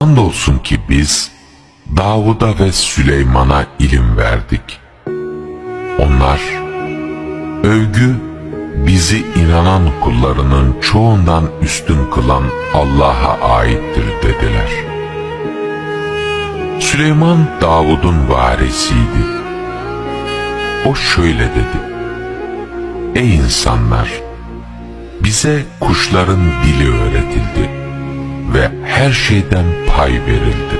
Andolsun ki biz Davud'a ve Süleyman'a ilim verdik. Onlar övgü bizi inanan kullarının çoğundan üstün kılan Allah'a aittir dediler. Süleyman Davud'un varisiydi. O şöyle dedi. Ey insanlar! Bize kuşların dili öğretildi her şeyden pay verildi.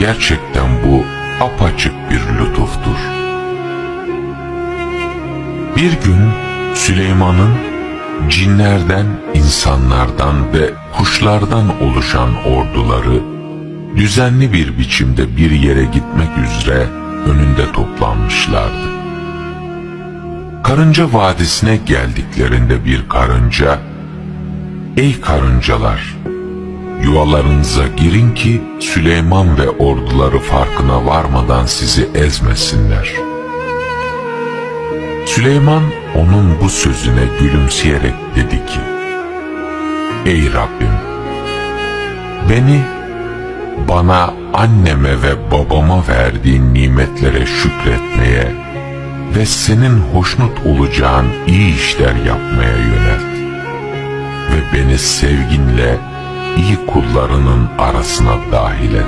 Gerçekten bu apaçık bir lütuftur. Bir gün Süleyman'ın cinlerden, insanlardan ve kuşlardan oluşan orduları düzenli bir biçimde bir yere gitmek üzere önünde toplanmışlardı. Karınca Vadisi'ne geldiklerinde bir karınca, Ey karıncalar! Yuvalarınıza girin ki Süleyman ve orduları farkına varmadan sizi ezmesinler. Süleyman onun bu sözüne gülümseyerek dedi ki, Ey Rabbim! Beni bana anneme ve babama verdiğin nimetlere şükretmeye ve senin hoşnut olacağın iyi işler yapmaya yönelt. Ve beni sevginle iyi kullarının arasına dahil et.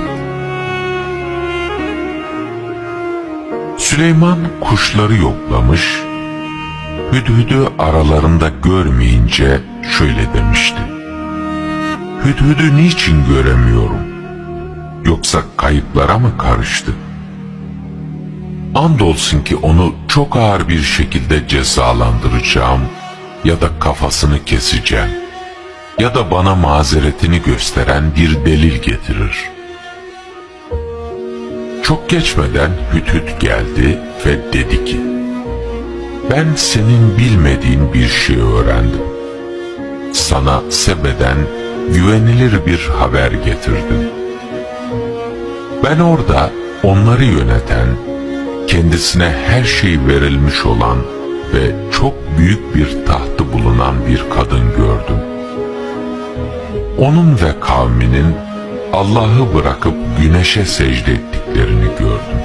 Süleyman kuşları yoklamış, Hüdhüdü aralarında görmeyince şöyle demişti. Hüdhüdü niçin göremiyorum? Yoksa kayıplara mı karıştı? Andolsun ki onu çok ağır bir şekilde cezalandıracağım ya da kafasını keseceğim ya da bana mazeretini gösteren bir delil getirir. Çok geçmeden Hüthüt geldi ve dedi ki, ben senin bilmediğin bir şey öğrendim. Sana Sebe'den güvenilir bir haber getirdim. Ben orada onları yöneten, kendisine her şey verilmiş olan ve çok büyük bir tahtı bulunan bir kadın gördüm. Onun ve kavminin Allah'ı bırakıp güneşe secde ettiklerini gördüm.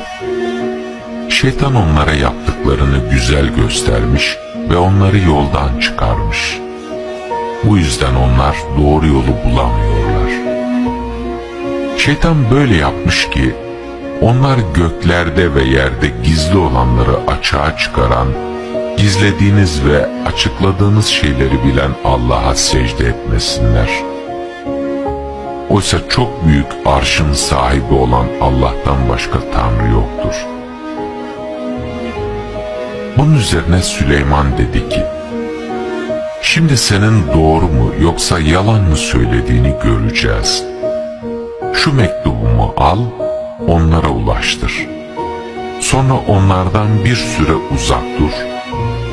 Şeytan onlara yaptıklarını güzel göstermiş ve onları yoldan çıkarmış. Bu yüzden onlar doğru yolu bulamıyorlar. Şeytan böyle yapmış ki onlar göklerde ve yerde gizli olanları açığa çıkaran, gizlediğiniz ve açıkladığınız şeyleri bilen Allah'a secde etmesinler. Oysa çok büyük arşın sahibi olan Allah'tan başka Tanrı yoktur. Bunun üzerine Süleyman dedi ki, Şimdi senin doğru mu yoksa yalan mı söylediğini göreceğiz. Şu mektubumu al, onlara ulaştır. Sonra onlardan bir süre uzak dur.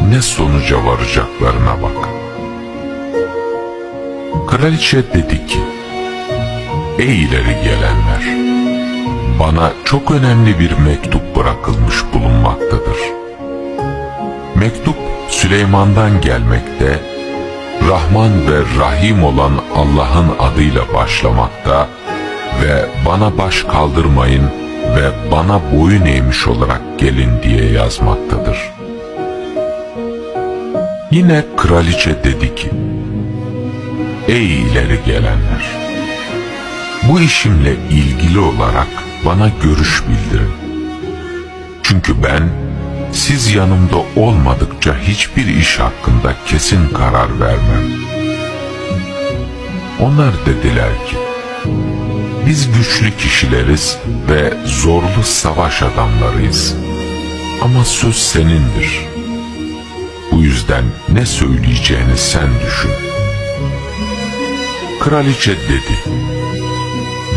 Ne sonuca varacaklarına bak. Kraliçe dedi ki, Ey ileri gelenler! Bana çok önemli bir mektup bırakılmış bulunmaktadır. Mektup Süleyman'dan gelmekte, Rahman ve Rahim olan Allah'ın adıyla başlamakta ve bana baş kaldırmayın ve bana boyun eğmiş olarak gelin diye yazmaktadır. Yine kraliçe dedi ki, Ey ileri gelenler! Bu işimle ilgili olarak bana görüş bildirin. Çünkü ben siz yanımda olmadıkça hiçbir iş hakkında kesin karar vermem. Onlar dediler ki, biz güçlü kişileriz ve zorlu savaş adamlarıyız. Ama söz senindir. Bu yüzden ne söyleyeceğini sen düşün. Kraliçe dedi,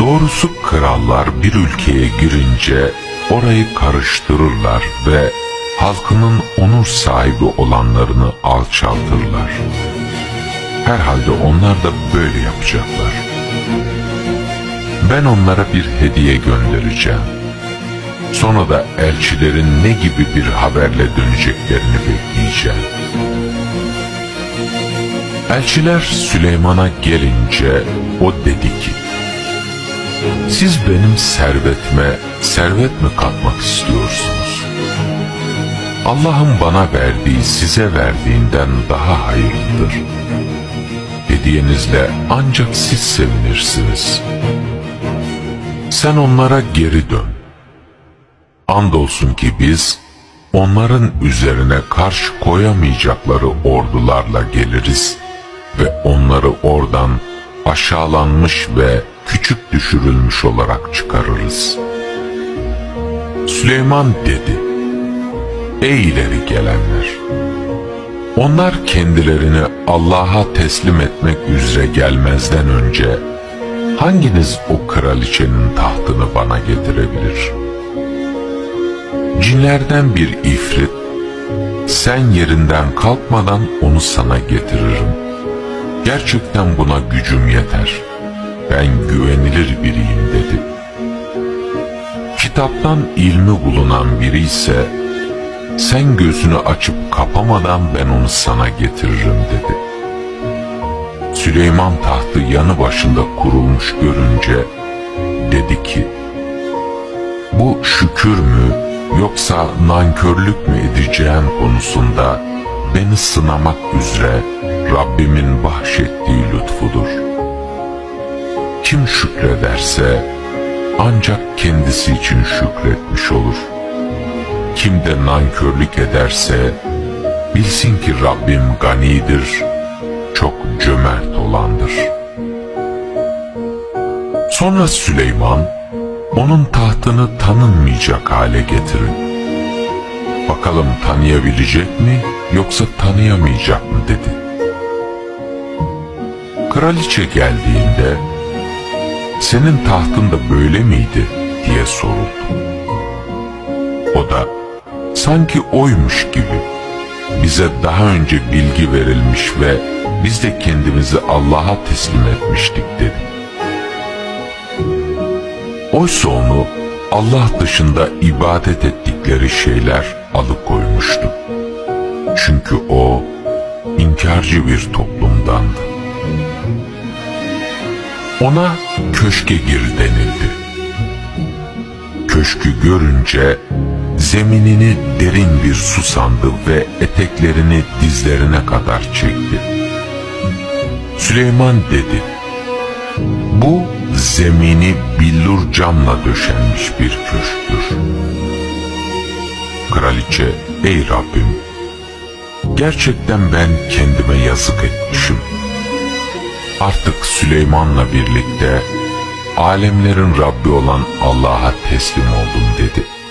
Doğrusu krallar bir ülkeye girince orayı karıştırırlar ve halkının onur sahibi olanlarını alçaltırlar. Herhalde onlar da böyle yapacaklar. Ben onlara bir hediye göndereceğim. Sonra da elçilerin ne gibi bir haberle döneceklerini bekleyeceğim. Elçiler Süleyman'a gelince o dedi ki, Siz benim servetime servet mi katmak istiyorsunuz? Allah'ın bana verdiği size verdiğinden daha hayırlıdır. Hediyenizle ancak siz sevinirsiniz. Sen onlara geri dön. Andolsun ki biz onların üzerine karşı koyamayacakları ordularla geliriz ve onları oradan aşağılanmış ve küçük düşürülmüş olarak çıkarırız. Süleyman dedi, Ey ileri gelenler! Onlar kendilerini Allah'a teslim etmek üzere gelmezden önce hanginiz o kraliçenin tahtını bana getirebilir? Cinlerden bir ifrit, sen yerinden kalkmadan onu sana getiririm. Gerçekten buna gücüm yeter. Ben güvenilir biriyim dedi. Kitaptan ilmi bulunan biri ise sen gözünü açıp kapamadan ben onu sana getiririm dedi. Süleyman tahtı yanı başında kurulmuş görünce dedi ki bu şükür mü yoksa nankörlük mü edeceğim konusunda beni sınamak üzere Rabbimin bahşettiği lütfudur. Kim şükrederse ancak kendisi için şükretmiş olur. Kim de nankörlük ederse bilsin ki Rabbim ganidir, çok cömert olandır. Sonra Süleyman onun tahtını tanınmayacak hale getirin. Bakalım tanıyabilecek mi yoksa tanıyamayacak mı dedi. Kraliçe geldiğinde senin tahtın da böyle miydi diye soruldu. O da sanki oymuş gibi bize daha önce bilgi verilmiş ve biz de kendimizi Allah'a teslim etmiştik dedi. Oysa onu Allah dışında ibadet ettikleri şeyler alıkoymuştu. Çünkü o inkarcı bir toplumdandı. Ona köşke gir denildi. Köşkü görünce zeminini derin bir su sandı ve eteklerini dizlerine kadar çekti. Süleyman dedi, bu zemini billur camla döşenmiş bir köşktür. Kraliçe, ey Rabbim, gerçekten ben kendime yazık etmişim. Artık Süleyman'la birlikte alemlerin Rabbi olan Allah'a teslim oldum dedi.